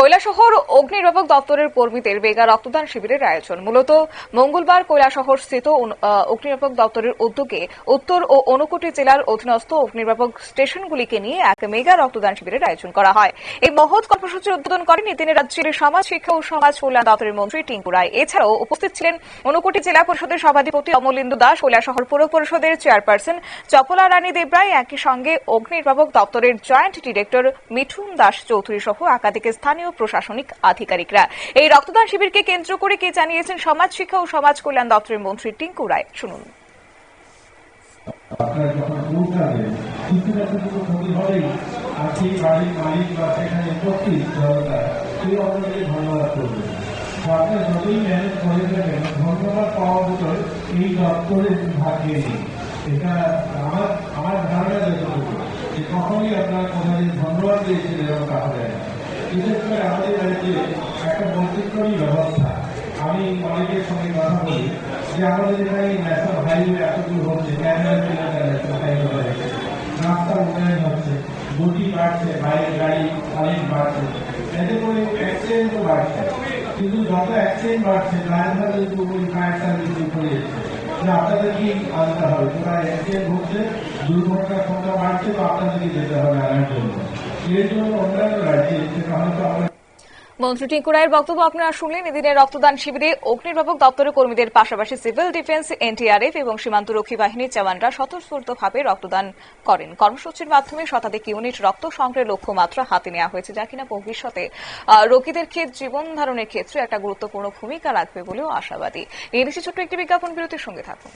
কৈলাসহর অগ্নিনির্বাপক দপ্তরের কর্মীদের বেগা রক্তদান শিবিরের আয়োজন। মূলত মঙ্গলবার কৈলাসহর স্থিত অগ্নিনির্বাপক দপ্তরের উদ্যোগে উত্তর ও অনুকুটি জেলার অধীনস্থ অগ্নিনির্বাপক স্টেশনগুলিকে নিয়ে এক মেগা রক্তদান শিবিরের আয়োজন করা হয়। এই মহৎ কর্মসূচির উদ্বোধন করেন এদিনে রাজ্যের সমাজ শিক্ষা ও সমাজ কল্যাণ দপ্তরের মন্ত্রী টিঙ্কু রায়। এছাড়াও উপস্থিত ছিলেন অনুকুটি জেলা পরিষদের সভাধিপতি অমলেন্দু দাস, কৈলাসহর পৌর পরিষদের চেয়ারপারসন চপলা রানী দেবরায়, একই সঙ্গে অগ্নিনির্বাপক দপ্তরের জয়েন্ট ডিরেক্টর মিঠুন দাস চৌধুরী সহ একাধিক স্থানীয় প্রশাসনিক আধিকারিকরা। এই রক্তদান শিবিরকে কেন্দ্র করে কে জানিয়েছেন সমাজ শিক্ষা ও সমাজ কল্যাণ দপ্তরের মন্ত্রী টিঙ্কু রায়। শুনুন। ধন্যবাদ আমার ধারণা যে কখনই আপনার কোথাও যদি ধন্যবাদ দিয়েছিলেন এরকম যায় বিশেষ করে আমাদের রাজ্যে একটা বৈচিত্র্যই ব্যবস্থা। আমি অনেকের সঙ্গে কথা বলি যে, আমাদের এখানে ন্যাশনাল হাইওয়ে এতদূর হচ্ছে রাস্তা উন্নয়ন হচ্ছে, গতি বাড়ছে বাইরের গাড়ি, অনেক বাড়ছে। এতে করে অ্যাক্সিডেন্টও বাড়ছে। কিন্তু যত অ্যাক্সিডেন্ট বাড়ছে ড্রাইভার ওই ফায়ার সার্ভিস যাচ্ছে। যে আপনাদেরকেই আনতে হবে? তোরা অ্যাক্সিডেন্ট হচ্ছে, দুর্ঘটনার সংখ্যা বাড়ছে, তো আপনাদেরকে যেতে হবে আনার জন্য মন্ত্রী টিঙ্কু রায়ের বক্তব্য আপনারা শুনলেন। এদিনের রক্তদান শিবিরে অগ্নিনির্বাপক দপ্তরের কর্মীদের পাশাপাশি সিভিল ডিফেন্স, এনটিআরএফ এবং সীমান্তরক্ষী বাহিনীর জওয়ানরা স্বতঃস্ফূর্তভাবে রক্তদান করেন। কর্মসূচির মাধ্যমে শতাধিক ইউনিট রক্ত সংগ্রহের লক্ষ্যমাত্রা হাতে নেওয়া হয়েছে, যা কিনা ভবিষ্যতে রোগীদের ক্ষেত্রে জীবন ধারণের ক্ষেত্রে একটা গুরুত্বপূর্ণ ভূমিকা রাখবে বলেও আশাবাদী। এই ছোট্ট একটি বিজ্ঞাপন বিরতির সঙ্গে থাকুন।